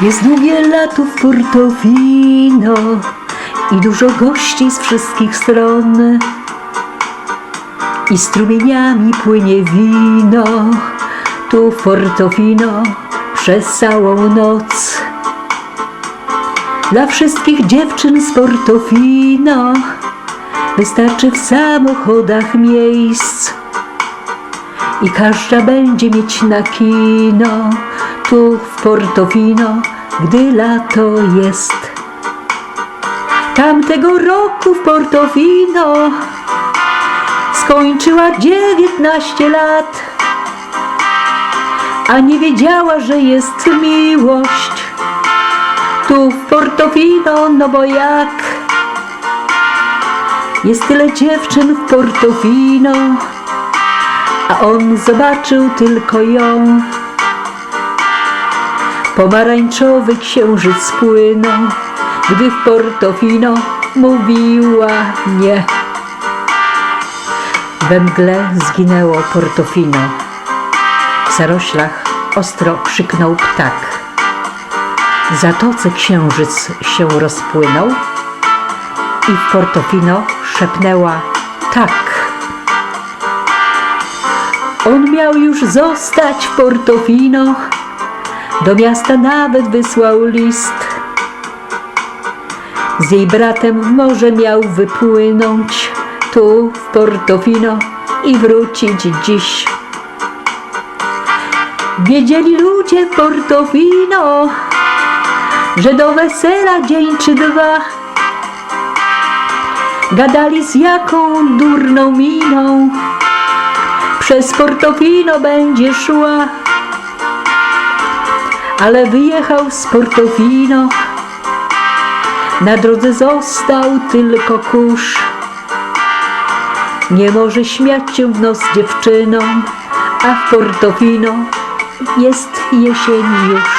Jest długie lato w Portofino i dużo gości z wszystkich stron. I strumieniami płynie wino tu w Portofino przez całą noc. Dla wszystkich dziewczyn z Portofino wystarczy w samochodach miejsc. I każda będzie mieć na kino tu w Portofino, gdy lato jest. Tamtego roku w Portofino skończyła 19 lat, a nie wiedziała, że jest miłość. Tu w Portofino, no bo jak? Jest tyle dziewczyn w Portofino, a on zobaczył tylko ją. Pomarańczowy księżyc płynął, gdy w Portofino mówiła nie. We mgle zginęło Portofino. W zaroślach ostro krzyknął ptak. W zatoce księżyc się rozpłynął i w Portofino szepnęła tak. On miał już zostać w Portofino, do miasta nawet wysłał list. Z jej bratem w morze miał wypłynąć tu w Portofino i wrócić dziś. Wiedzieli ludzie w Portofino, że do wesela dzień czy dwa gadali z jaką durną miną przez Portofino będzie szła. Ale wyjechał z Portofino, na drodze został tylko kurz. Nie może śmiać się w nos dziewczynom, a w Portofino jest jesień już.